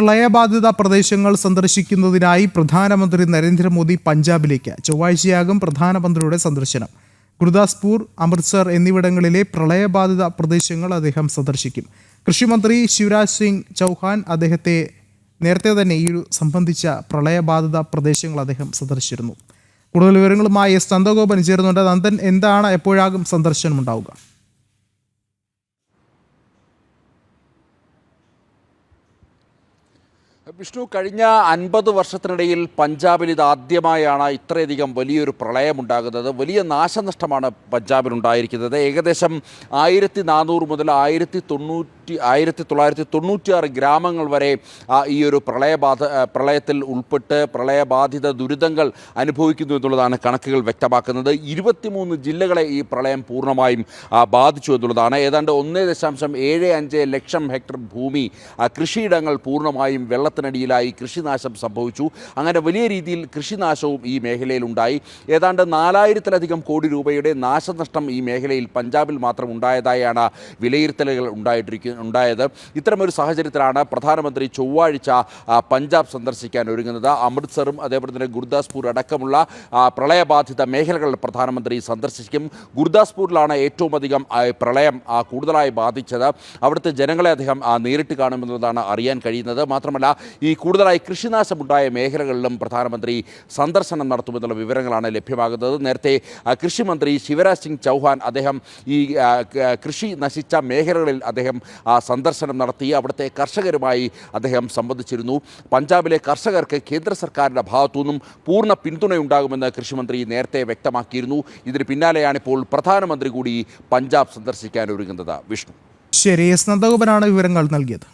പ്രളയബാധിത പ്രദേശങ്ങൾ സന്ദർശിക്കുന്നതിനായി പ്രധാനമന്ത്രി നരേന്ദ്രമോദി പഞ്ചാബിലേക്ക് ചൊവ്വാഴ്ചയാകും പ്രധാനമന്ത്രിയുടെ സന്ദർശനം. ഗുരുദാസ്പൂർ അമൃത്സർ എന്നിവിടങ്ങളിലെ പ്രളയബാധിത പ്രദേശങ്ങൾ അദ്ദേഹം സന്ദർശിക്കും. കൃഷിമന്ത്രി ശിവരാജ് സിംഗ് ചൗഹാൻ അദ്ദേഹത്തെ നേരത്തെ തന്നെ ഈ സംബന്ധിച്ച പ്രളയബാധിത പ്രദേശങ്ങൾ അദ്ദേഹം സന്ദർശിച്ചിരുന്നു. കൂടുതൽ വിവരങ്ങളുമായി എസ് നന്ദഗോപൻ ചേരുന്നുണ്ട്. നന്ദൻ എന്താണ് എപ്പോഴാകും സന്ദർശനം ഉണ്ടാവുക വിഷ്ണു കഴിഞ്ഞ അൻപത് വർഷത്തിനിടയിൽ പഞ്ചാബിൽ ഇത് ആദ്യമായാണ് ഇത്രയധികം വലിയൊരു പ്രളയമുണ്ടാകുന്നത്. വലിയ നാശനഷ്ടമാണ് പഞ്ചാബിലുണ്ടായിരിക്കുന്നത് ഏകദേശം ആയിരത്തി നാനൂറ് മുതൽ ആയിരത്തി തൊണ്ണൂറ്റി ആയിരത്തി തൊള്ളായിരത്തി തൊണ്ണൂറ്റിയാറ് ഗ്രാമങ്ങൾ വരെ ഈ ഒരു പ്രളയബാധ പ്രളയത്തിൽ ഉൾപ്പെട്ട് പ്രളയബാധിത ദുരിതങ്ങൾ അനുഭവിക്കുന്നു എന്നുള്ളതാണ് കണക്കുകൾ വ്യക്തമാക്കുന്നത്. ഇരുപത്തിമൂന്ന് ജില്ലകളെ ഈ പ്രളയം പൂർണമായും ബാധിച്ചു എന്നുള്ളതാണ്. ഏതാണ്ട് ഒന്ന് ദശാംശം ഏഴ് അഞ്ച് ലക്ഷം ഹെക്ടർ ഭൂമി കൃഷിയിടങ്ങൾ പൂർണമായും വെള്ളത്തിനടിയിലായി കൃഷിനാശം സംഭവിച്ചു. അങ്ങനെ വലിയ രീതിയിൽ കൃഷിനാശവും ഈ മേഖലയിലുണ്ടായി. ഏതാണ്ട് നാലായിരത്തിലധികം കോടി രൂപയുടെ നാശനഷ്ടം ഈ മേഖലയിൽ പഞ്ചാബിൽ മാത്രം ഉണ്ടായതായാണ് വിലയിരുത്തലുകൾ ഉണ്ടായിട്ടിരിക്കുന്ന ഉണ്ടായത്. ഇത്തരമൊരു സാഹചര്യത്തിലാണ് പ്രധാനമന്ത്രി ചൊവ്വാഴ്ച പഞ്ചാബ് സന്ദർശിക്കാൻ ഒരുങ്ങുന്നത്. അമൃത്സറും അതേപോലെ തന്നെ ഗുർദാസ്പൂർ അടക്കമുള്ള പ്രളയബാധിത മേഖലകൾ പ്രധാനമന്ത്രി സന്ദർശിക്കും. ഗുർദാസ്പൂരിലാണ് ഏറ്റവും അധികം പ്രളയം കൂടുതലായി ബാധിച്ചത്. അവിടുത്തെ ജനങ്ങളെ അദ്ദേഹം നേരിട്ട് കാണുമെന്നതാണ് അറിയാൻ കഴിയുന്നത്. മാത്രമല്ല ഈ കൂടുതലായി കൃഷിനാശമുണ്ടായ മേഖലകളിലും പ്രധാനമന്ത്രി സന്ദർശനം നടത്തുമെന്നുള്ള വിവരങ്ങളാണ് ലഭ്യമാകുന്നത്. നേരത്തെ കൃഷിമന്ത്രി ശിവരാജ് സിംഗ് ചൗഹാൻ അദ്ദേഹം ഈ കൃഷി നശിച്ച മേഖലകളിൽ അദ്ദേഹം സന്ദർശനം നടത്തി. അവിടുത്തെ കർഷകരുമായി അദ്ദേഹം സംബന്ധിച്ചിരുന്നു പഞ്ചാബിലെ കർഷകർക്ക് കേന്ദ്ര സർക്കാരിന്റെ ഭാഗത്തുനിന്നും പൂർണ പിന്തുണയുണ്ടാകുമെന്ന് കൃഷിമന്ത്രി നേരത്തെ വ്യക്തമാക്കിയിരുന്നു. ഇതിന് പിന്നാലെയാണിപ്പോൾ പ്രധാനമന്ത്രി കൂടി പഞ്ചാബ് സന്ദർശിക്കാൻ ഒരുങ്ങുന്നത്. വിഷ്ണു. ശരി എസ് നന്ദഗോപനാണ് വിവരങ്ങൾ നൽകിയത്.